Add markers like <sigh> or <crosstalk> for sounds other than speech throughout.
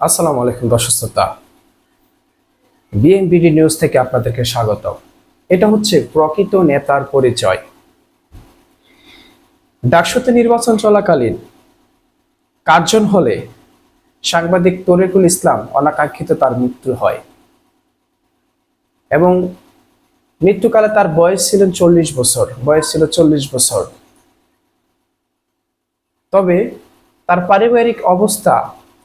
আসসালামু আলাইকুম দর্শক শ্রোতা। বিএনপিডি নিউজ থেকে আপনাদেরকে স্বাগত এটা হচ্ছে প্রকৃত নেতার পরিচয়। ডাকসুতে নির্বাচন চলাকালীন কার্জন হলে সাংবাদিক তরিকুল ইসলাম অনাকাঙ্ক্ষিত তার মৃত্যু হয়। এবং মৃত্যুকালে তার বয়স ছিল চল্লিশ বছর, বয়স ছিল চল্লিশ বছর। তবে তার পারিবারিক অবস্থা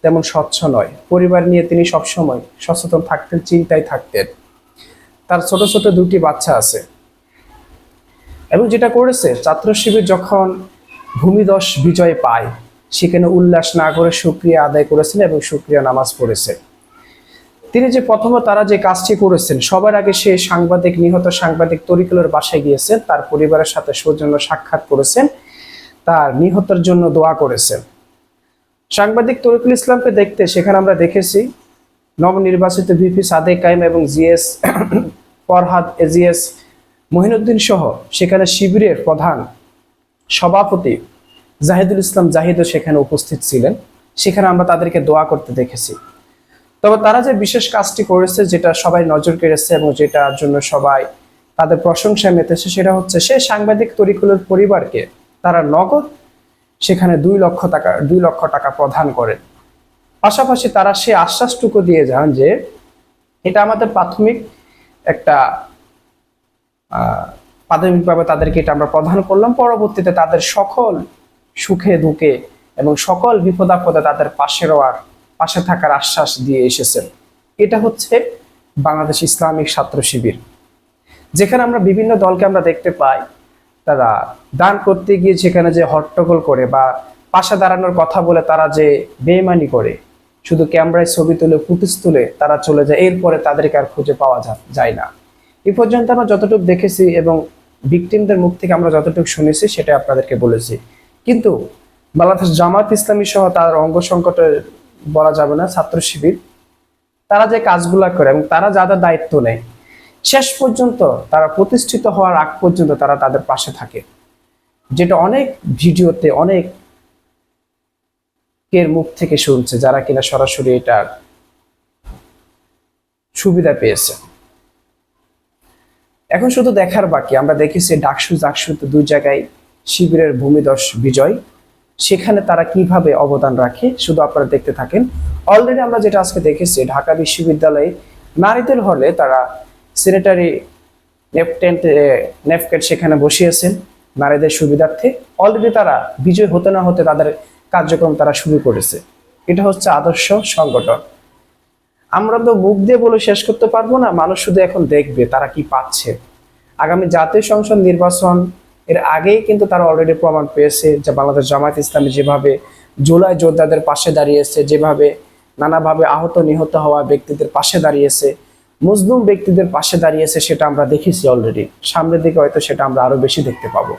তেমন স্বচ্ছ নয়। পরিবার নিয়ে তিনি সবসময় সচেতন থাকতেন, চিন্তায় থাকতেন। তার ছোট ছোট দুটি বাচ্চা আছে। এবং যেটা করেছে, ছাত্র শিবির যখন ভূমিদশ বিজয় পায়, সেখানে উল্লাস না করে সুক্রিয়া আদায় করেছেন এবং সুক্রিয়া নামাজ পড়েছে তিনি যে প্রথমে তারা যে কাজটি করেছেন, সবার আগে সে সাংবাদিক, নিহত সাংবাদিক তরিকুলের বাসায় গিয়েছেন, তার পরিবারের সাথে সৌজন্য সাক্ষাৎ করেছেন, তার নিহতের জন্য দোয়া করেছেন। সাংবাদিক তরিকুল ইসলামকে দেখতে সেখানে আমরা দেখেছি নবনির্বাচিত ভিপি সাদেক কাইম এবং জিএস <coughs> ফরহাদ এজিএস মহিনুদ্দিন সহ সেখানে শিবিরের প্রধান সভাপতি জাহিদুল ইসলাম জাহিদও সেখানে উপস্থিত ছিলেন। সেখানে আমরা তাদেরকে দোয়া করতে দেখেছি। তবে তারা যে বিশেষ কাজটি করেছে, যেটা সবাই নজর কেড়েছে এবং যেটার জন্য সবাই তাদের প্রশংসায় মেতেছে, সেটা হচ্ছে সে সাংবাদিক তরিকুলের পরিবারকে তারা নগদ সেখানে দুই লক্ষ টাকা, দুই লক্ষ টাকা প্রদান করেন পাশাপাশি তারা সে আশ্বাসটুকু দিয়ে যান যে এটা আমাদের প্রাথমিক একটা প্রাথমিকভাবে তাদেরকে এটা আমরা প্রদান করলাম। পরবর্তীতে তাদের সকল সুখে দুঃখে এবং সকল বিপদাপদে তাদের পাশে রওয়ার, পাশে থাকার আশ্বাস দিয়ে এসেছেন এটা হচ্ছে বাংলাদেশ ইসলামিক ছাত্র শিবির। যেখানে আমরা বিভিন্ন দলকে আমরা দেখতে পাই। তারা দান করতে গিয়ে সেখানে যে হট্টগোল করে বা পাশে দাঁড়ানোর কথা বলে তারা যে বেমানি করে, শুধু ক্যামেরায় ছবি তুলে, ফুটেজ তুলে তারা চলে যায়, এরপরে তাদেরকে আর খুঁজে পাওয়া যায় না। এ পর্যন্ত আমরা যতটুকু দেখেছি এবং ভিকটিমদের মুখ থেকে আমরা যতটুকু শুনেছি সেটা আপনাদেরকে বলেছি। কিন্তু বাংলাদেশ জামাত ইসলামী সহ তার অঙ্গ সংকটে বলা যাবে না, ছাত্র শিবির, তারা যে কাজগুলা করে এবং তারা যাদের দায়িত্ব নেয় শেষ পর্যন্ত তারা প্রতিষ্ঠিত হওয়ার আগ পর্যন্ত তারা তাদের পাশে থাকে। যেটা অনেক ভিডিওতে অনেক এর মুখ থেকে শুনছে, যারা কিনা সরাসরি এটার সুবিধা পেয়েছে। এখন শুধু দেখার বাকি, আমরা দেখেছি ডাকসু জাকসুতে দুই জায়গায় শিবিরের ভূমিদশ বিজয়। সেখানে তারা কীভাবে অবদান রাখে, শুধু আপনারা দেখতে থাকেন। অলরেডি আমরা যেটা আজকে দেখেছি, ঢাকা বিশ্ববিদ্যালয়ে নারীদের হলে তারা সেনেটারি নেপটেন্ট নেফকেট সেখানে বসিয়েছেন নারীদের সুবিধার্থে। অলরেডি তারা বিজয় হতে না হতে তাদের কার্যক্রম তারা শুরু করেছে। এটা হচ্ছে আদর্শ সংগঠন। আমরা তো মুখ দিয়ে বলে শেষ করতে পারব না, মানুষ শুধু এখন দেখবে তারা কি পাচ্ছে। আগামী জাতীয় সংসদ নির্বাচন এর আগেই কিন্তু তারা অলরেডি প্রমাণ পেয়েছে যে বাংলাদেশ জামায়াত ইসলামী যেভাবে জুলাই যোদ্ধাদের পাশে দাঁড়িয়েছে, যেভাবে নানাভাবে আহত নিহত হওয়া ব্যক্তিদের পাশে দাঁড়িয়েছে মুসলিম ব্যক্তিদের পাশে দাঁড়িয়েছে সেটা আমরা দেখেছি অলরেডি সামনের দিকে হয়তো সেটা আমরা আরও বেশি দেখতে পাবো।